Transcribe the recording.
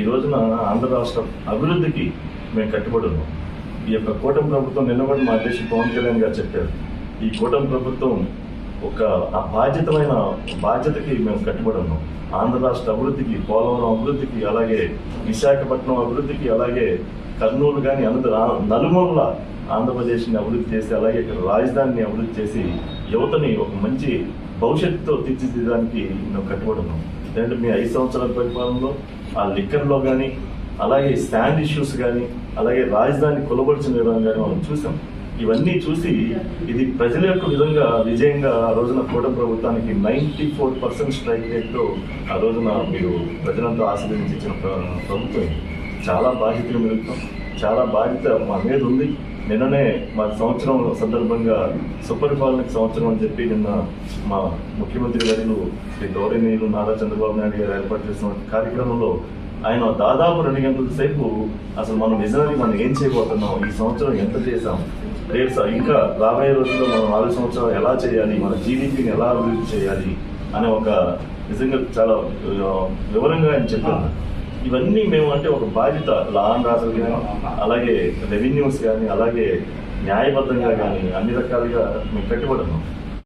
ఈ రోజున ఆంధ్ర రాష్ట్రం అభివృద్ధికి మేము కట్టుబడి ఉన్నాం. ఈ యొక్క కూటమి ప్రభుత్వం నిలబడి మా అధ్యక్షుడు పవన్ కళ్యాణ్ గారు చెప్పారు. ఈ కూటమి ప్రభుత్వం ఒక ఆ బాధ్యతమైన బాధ్యతకి మేము కట్టుబడి ఉన్నాం. ఆంధ్ర రాష్ట్ర అభివృద్ధికి పోలవరం అభివృద్ధికి అలాగే విశాఖపట్నం అభివృద్ధికి అలాగే కర్నూలు కానీ అనంత నలుమూల ఆంధ్రప్రదేశ్ని అభివృద్ధి చేసి అలాగే ఇక్కడ రాజధానిని అభివృద్ధి చేసి యువతని ఒక మంచి భవిష్యత్తుతో తీర్చిదిద్దడానికి మేము కట్టుబడి ఉన్నాం. ఎందుకంటే మీ ఐదు సంవత్సరాల పరిపాలనలో ఆ లిక్కర్లో కానీ అలాగే స్టాండ్ ఇష్యూస్ కానీ అలాగే రాజధాని కొలబడిచిన విధానం కానీ మనం చూసాం. ఇవన్నీ చూసి ఇది ప్రజల యొక్క విధంగా విజయంగా ఆ రోజున కూటమి ప్రభుత్వానికి నైంటీ ఫోర్ పర్సెంట్ స్ట్రైక్ రేట్తో ఆ రోజున మీరు ప్రజలంతా ఆశీర్వదించి ఇచ్చిన ప్రభుత్వం చాలా బాధ్యతలు మెరుగుతాం చాలా బాధ్యత మా మీద ఉంది. నిన్ననే మా సంవత్సరం సందర్భంగా సుపరిపాలనకు సంవత్సరం అని చెప్పి నిన్న మా ముఖ్యమంత్రి గారు శ్రీ గౌరవనీయులు నారా చంద్రబాబు నాయుడు గారు ఏర్పాటు చేసిన కార్యక్రమంలో ఆయన దాదాపు రెండు గంటల సేపు అసలు మనం నిజానికి మనం ఏం చేయబోతున్నాం ఈ సంవత్సరం ఎంత చేసాం రేపు సార్ ఇంకా రాబోయే రోజుల్లో మనం నాలుగు సంవత్సరాలు ఎలా చేయాలి మన జీడిపిని ఎలా అభివృద్ధి చేయాలి అనే ఒక నిజంగా చాలా వివరంగా ఆయన చెప్పారు. ఇవన్నీ మేము అంటే ఒక బాధ్యత లా అండ్ ఆర్డర్ కానీ అలాగే రెవెన్యూస్ కానీ అలాగే న్యాయబద్ధంగా కానీ అన్ని రకాలుగా మేము కట్టుబడి ఉన్నాం